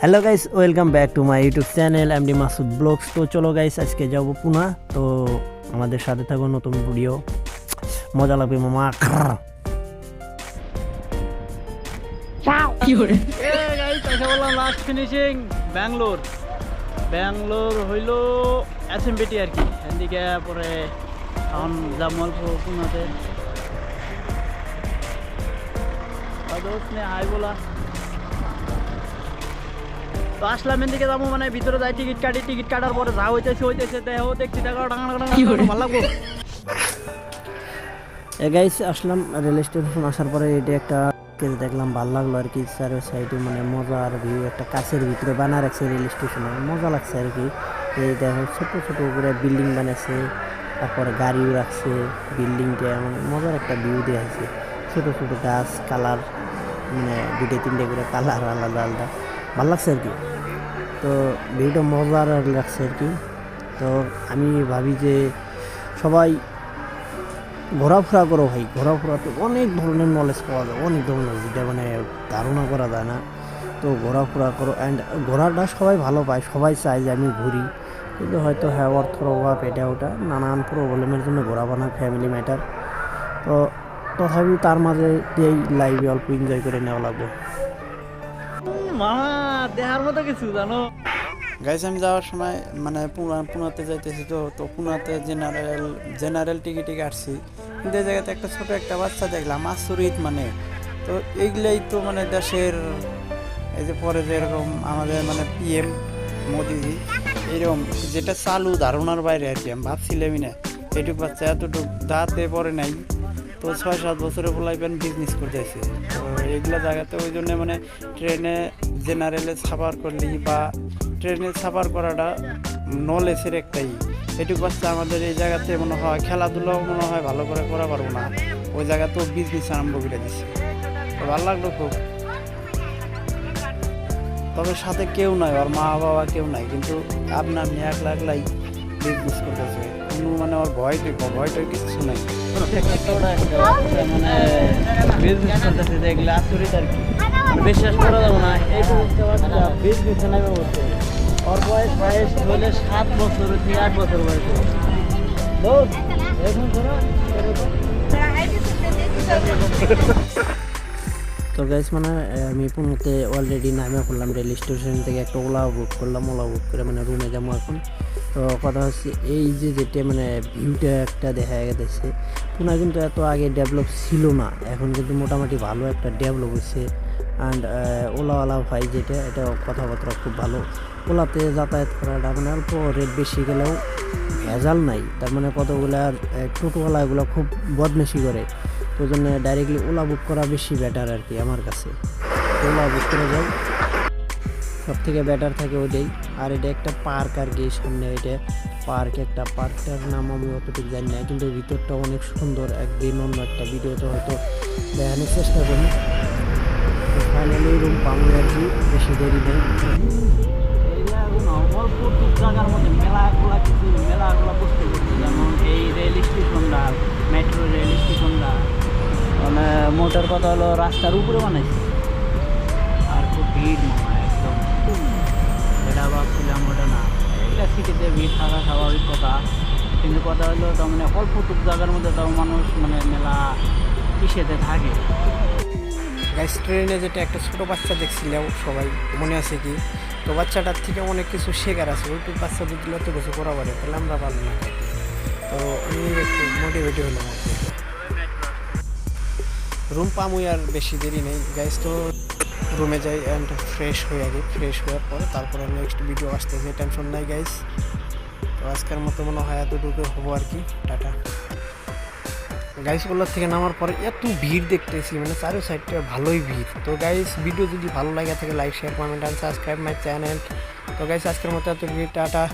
Hello guys welcome back to my YouTube channel MD Masud vlogs তো চলো guys আজকে যাব পুনা। তো আমাদের সাথে থাকো নতুন ভিডিও মজা লাগবে মামা। বললাম লাস্ট ফিনিশিং ব্যাঙ্গালোর ব্যাঙ্গালোর হইল এসএমবিটি আর কি। এদিকে পরে এখন অল্প পুনাতে। হাই বলা। তো আসলাম এদিকে যাব মানে ভিতরে যাই টিকিট কাটি টিকিট কাটার পরে যা হইতেছে হইতেছে দেহ দেখছি ভালো লাগবো গাইস আসলাম রেল স্টেশন আসার পরে এটা একটা দেখলাম ভালো লাগল আর কি চারের সাইডে মানে মজা আর ভিউ একটা কাছের ভিতরে বানা রাখছে রেল স্টেশনে মজা লাগছে আর কি। এই দেখো ছোট ছোট করে বিল্ডিং বানাইছে তারপরে গাড়িও রাখছে বিল্ডিংটা মানে মজার একটা ভিউ দেওয়া হয়েছে ছোট ছোট গাছ কালার মানে দুটো তিনটে করে কালার আলাদা আলাদা। ভালো লাগছে আর কি। তো ভিউটা মজার লাগছে আর কি। তো আমি ভাবি যে সবাই ঘোরাফেরা করো ভাই, ঘোরাফেরাতে অনেক ধরনের নলেজ পাওয়া যায়, অনেক ধরনের যেটা মানে ধারণা করা যায় না। তো ঘোরাফেরা করো অ্যান্ড ঘোরাটা সবাই ভালো পায়, সবাই চায় যে আমি ঘুরি। কিন্তু হয়তো হ্যাঁ অর্থর অভাব, এটা ওটা, নানান প্রবলেমের জন্য ঘোরা বানা ফ্যামিলি ম্যাটার তো তথাপি তার মাঝে এই লাইভে অল্প এনজয় করে নেওয়া লাগবে। মামা দেখার মতো কিছু, জানো? গাইস আমি যাওয়ার সময় মানে পুনা পুনাতে যাইতেছি তো তো পুনাতে জেনারেল জেনারেল টিকিটে কাটছি কিন্তু এই জায়গাতে একটা ছোট একটা বাচ্চা দেখলাম আচরিত মানে। তো এইগুলাই তো মানে দেশের, এই যে পরে যেরকম আমাদের মানে পিএম মোদিজি, এরকম যেটা চালু ধারণার বাইরে আর কি, আমি ভাবছিলামই না। এটুক বাচ্চা এতটুক দাঁতে পরে নাই। তো ছয় সাত বছরে বলাইবেন বিজনেস করতেছে তো এগুলা জায়গাতে ওই জন্য মানে ট্রেনে জেনারেলে সাফার করলি বা ট্রেনে সাফার করাটা নলেজের একটাই। এটুকু বাচ্চা আমাদের এই জায়গাতে মনে হয় খেলাধুলাও মনে হয় ভালো করে করা পারব না। ওই জায়গাতেও বিজনেস আরম্ভ করে দিচ্ছে ভালো লাগল খুব। তবে সাথে কেউ নাই, ওর মা বাবা কেউ নাই, কিন্তু আপনি আপনি একলা একলাই বিজনেস করতেছে। কোনো মানে ওর ভয় ভয় টয় কিছু নাই মানে বিজনেস আর কি বিশ্বাস করা যাব না এই জিনিসটা বিজনেস ওর বয়স বয়স হলে সাত বছর আট বছর বয়স। এখন তো গাইস মানে আমি পুনেতে অলরেডি নামে করলাম রেল স্টেশন থেকে একটা ওলা বুক করলাম, ওলা বুক করে মানে রুমে যাব এখন। তো কথা হচ্ছে এই যে যেটা মানে ভিউটা একটা দেখা গেছে, পুনা কিন্তু এত আগে ডেভেলপ ছিল না, এখন কিন্তু মোটামুটি ভালো একটা ডেভেলপ হচ্ছে অ্যান্ড ওলাওয়ালা ভাই যেটা এটা কথাবার্তা খুব ভালো। ওলাতে যাতায়াত করাটা মানে অল্প রেট বেশি গেলেও ভেজাল নাই, তার মানে কতগুলো টোটোওয়ালাগুলো খুব বদমেশি করে। তো জন্য ডাইরেক্টলি ওলা বুক করা বেশি বেটার আর কি আমার কাছে। ওলা বুক করে যাই। সব থেকে বেটার থাকে ওইটাই। আর এটা একটা পার্ক আর কি সামনে এটা পার্ক একটা পার্কটার নাম আমি অতটুকু জানি না, কিন্তু ভিতরটা অনেক সুন্দর একদিন অন্য একটা ভিডিওতে হয়তো দেখানোর চেষ্টা করি ফাইনালি রুম পাবো আর কি, বেশি দেরি নেই। অল্প মেলাগুলা মেলাগুলা বুঝতে যেমন এই রেল স্টেশনটা মেট্রো রেল স্টেশনটা মানে মোটর কথা হলো রাস্তার উপরে বানাইছে। আর খুব ভিড় মামা একদম এটা ভাবছিলাম ওটা না। এইটা সিটিতে ভিড় থাকা স্বাভাবিক কথা। কিন্তু কথা হলো, তার মানে অল্প টুক জায়গার মধ্যে তাও মানুষ মানে মেলা কিসেতে থাকে। ট্রেনে যেটা একটা ছোট বাচ্চা দেখছিলাম সবাই, মনে আছে কি? তো বাচ্চাটার থেকে অনেক কিছু শেখার আছে। ওইটুকু বাচ্চা যদি অত কিছু করা পারে, তাহলে আমরা পারব না। তো আমি একটু মোটিভেট হলাম। আর রুম পামুই আর বেশি দেরি নেই। গাইস তো রুমে যাই অ্যান্ড ফ্রেশ হয়ে আগে ফ্রেশ হওয়ার পরে তারপরে নেক্সট ভিডিও আসতে আসতেছে টেনশন নাই গাইস তো আজকের মতো মনে হয় এতটুকু হব আর কি। টাটা। গাইস গাইসগুলোর থেকে নামার পরে এত ভিড় দেখতেছি মানে চারো সাইডটা ভালোই ভিড়। তো গাইস ভিডিও যদি ভালো লাগে থাকে like share comment and subscribe my channel তো গাইস আজকের মতো এত ভিড় টাটা।